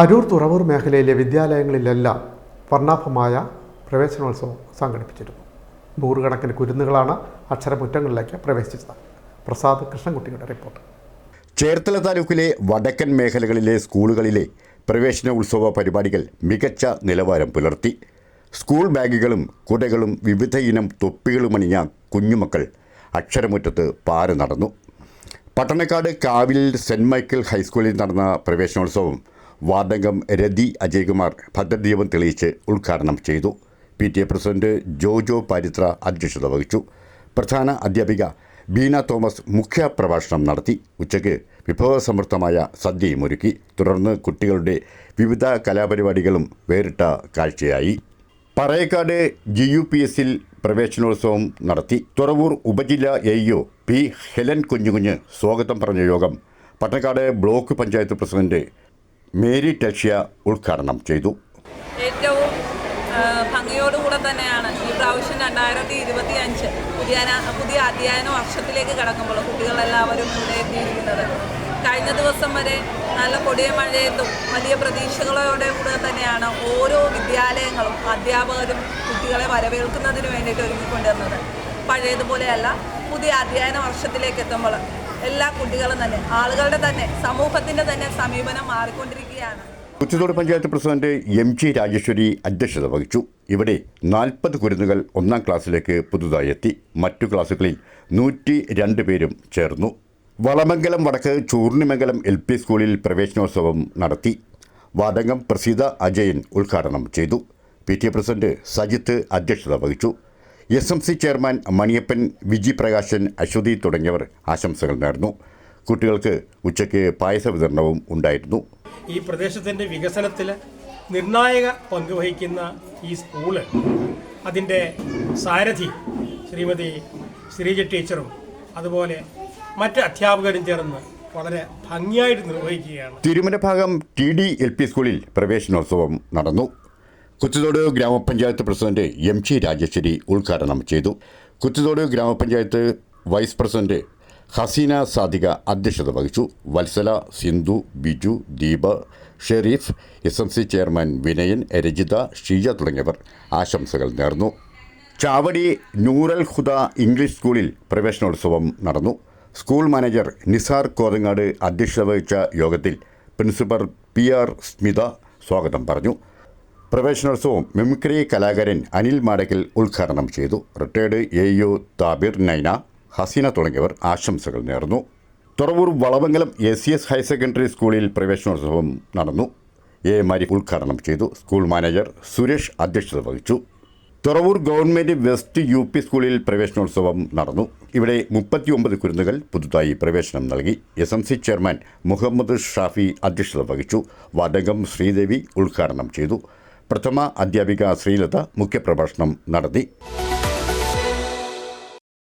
അരൂർ തുറവൂർ മേഖലയിലെ വിദ്യാലയങ്ങളിലെല്ലാം വർണാഭമായ പ്രവേശനോത്സവം സംഘടിപ്പിച്ചിരുന്നു. നൂറുകണക്കിന് കുരുന്നുകളാണ് അക്ഷരമുറ്റങ്ങളിലേക്ക് പ്രവേശിച്ചത്. പ്രസാദ് കൃഷ്ണൻകുട്ടിയുടെ റിപ്പോർട്ട്. ചേർത്തല താലൂക്കിലെ വടക്കൻ മേഖലകളിലെ സ്കൂളുകളിലെ പ്രവേശന ഉത്സവ പരിപാടികൾ മികച്ച നിലവാരം പുലർത്തി. സ്കൂൾ ബാഗുകളും കുടകളും വിവിധ ഇനം തൊപ്പികളുമണിഞ്ഞ കുഞ്ഞുമക്കൾ അക്ഷരമുറ്റത്ത് പാര നടന്നു. പട്ടണക്കാട് കാവിൽ സെന്റ് മൈക്കിൾ ഹൈസ്കൂളിൽ നടന്ന പ്രവേശനോത്സവം വാർഡംഗം രതി അജയ്കുമാർ ഭദ്രദീപം തെളിയിച്ച് ഉദ്ഘാടനം ചെയ്തു. P T A president Jojo Parithra അധ്യക്ഷത വഹിച്ചു. പ്രധാന അധ്യാപിക ബീന തോമസ് മുഖ്യ പ്രഭാഷണം നടത്തി. ഉച്ചയ്ക്ക് വിഭവസമൃദ്ധമായ സദ്യയും ഒരുക്കി. തുടർന്ന് കുട്ടികളുടെ വിവിധ കലാപരിപാടികളും വേറിട്ട കാഴ്ചയായി. പറയക്കാട് ജി യു പി എസിൽ പ്രവേശനോത്സവം നടത്തി. തുറവൂർ ഉപജില്ല A EO P Helen Kunjukunju സ്വാഗതം പറഞ്ഞ യോഗം. Pattakkad block panchayat president Mary Teshya ഉദ്ഘാടനം ചെയ്തു. ഏറ്റവും ഭംഗിയോടുകൂടെ തന്നെയാണ് ഈ പ്രാവശ്യം രണ്ടായിരത്തി ഇരുപത്തി അഞ്ച് പുതിയ പുതിയ അധ്യയന വർഷത്തിലേക്ക് കടക്കുമ്പോൾ കുട്ടികളെല്ലാവരും ഇവിടെ എത്തിയിരിക്കുന്നത്. കഴിഞ്ഞ ദിവസം വരെ നല്ല കൊടിയ മഴയത്തും വലിയ പ്രതീക്ഷകളോടെ കൂടെ തന്നെയാണ് ഓരോ വിദ്യാലയങ്ങളും അധ്യാപകരും കുട്ടികളെ വരവേൽക്കുന്നതിന് വേണ്ടിയിട്ട് ഒരുങ്ങിക്കൊണ്ടിരുന്നത്. പഴയതുപോലെയല്ല പുതിയ അധ്യയന വർഷത്തിലേക്ക് എത്തുമ്പോൾ എല്ലാ കുട്ടികളും തന്നെ ആളുകളുടെ തന്നെ സമൂഹത്തിന്റെ തന്നെ സമീപനം മാറിക്കൊണ്ടിരിക്കുകയാണ്. കുറ്റത്തോട് panchayat president M G Rajeswari അധ്യക്ഷത വഹിച്ചു. ഇവിടെ നാൽപ്പത് കുരുന്നുകൾ ഒന്നാം ക്ലാസ്സിലേക്ക് പുതുതായി എത്തി. മറ്റു ക്ലാസ്സുകളിൽ നൂറ്റി രണ്ട് പേരും ചേർന്നു. വളമംഗലം വടക്ക് ചൂർണിമംഗലം എൽ പി സ്കൂളിൽ പ്രവേശനോത്സവം നടത്തി. വാദംഗം പ്രസീത അജയൻ ഉദ്ഘാടനം ചെയ്തു. P T A president Sajith അധ്യക്ഷത വഹിച്ചു. S M C chairman Maniyappan Viji Prakashan Aswathy തുടങ്ങിയവർ ആശംസകൾ നേർന്നു. കുട്ടികൾക്ക് ഉച്ചയ്ക്ക് പായസ വിതരണവും ഉണ്ടായിരുന്നു. ഈ പ്രദേശത്തിന്റെ വികസനത്തിൽ നിർണായക പങ്ക് വഹിക്കുന്ന ഈ സ്കൂൾ അതിന്റെ സാരഥി ശ്രീമതി ശ്രീജ ടീച്ചറും അതുപോലെ മറ്റ് അധ്യാപകരും ചേർന്ന് വളരെ ഭംഗിയായിട്ട് നിർവഹിക്കുകയാണ്. തിരുമല ഭാഗം ടി ഡി എൽ പി സ്കൂളിൽ പ്രവേശനോത്സവം നടന്നു. കുത്തുതോട് ഗ്രാമപഞ്ചായത്ത് പ്രസിഡന്റ് എം ജി രാജേശ്വരി ഉദ്ഘാടനം ചെയ്തു. കുത്തുതോട് ഗ്രാമപഞ്ചായത്ത് വൈസ് പ്രസിഡന്റ് ഹസീന സാദിക അധ്യക്ഷത വഹിച്ചു. Vatsala Sindhu Biju Deepa Sherif S M C chairman Vinayan Rajitha Sheeja തുടങ്ങിയവർ ആശംസകൾ നേർന്നു. ചാവടി നൂറൽ ഹുദ ഇംഗ്ലീഷ് സ്കൂളിൽ പ്രവേശനോത്സവം നടന്നു. സ്കൂൾ മാനേജർ നിസാർ കോതങ്ങാട് അധ്യക്ഷത വഹിച്ച യോഗത്തിൽ പ്രിൻസിപ്പൽ പി ആർ സ്മിത സ്വാഗതം പറഞ്ഞു. പ്രവേശനോത്സവം മിമിക്രി കലാകാരൻ അനിൽ മാടക്കിൽ ഉദ്ഘാടനം ചെയ്തു. Retired A U Thabir Naina Haseena തുടങ്ങിയവർ ആശംസകൾ നേർന്നു. Thuravoor Valavankalam A C S higher secondary സ്കൂളിൽ പ്രവേശനോത്സവം നടന്നു. എ മാരി ഉദ്ഘാടനം ചെയ്തു. സ്കൂൾ മാനേജർ സുരേഷ് അധ്യക്ഷത വഹിച്ചു. Thuravoor government west U P സ്കൂളിൽ പ്രവേശനോത്സവം നടന്നു. ഇവിടെ മുപ്പത്തിയൊമ്പത് കുരുന്നുകൾ പുതുതായി പ്രവേശനം നൽകി. S M C chairman Muhammad Shafi അധ്യക്ഷത വഹിച്ചു. വടകം ശ്രീദേവി ഉദ്ഘാടനം ചെയ്തു. പ്രഥമ അധ്യാപിക ശ്രീലത മുഖ്യപ്രഭാഷണം നടത്തി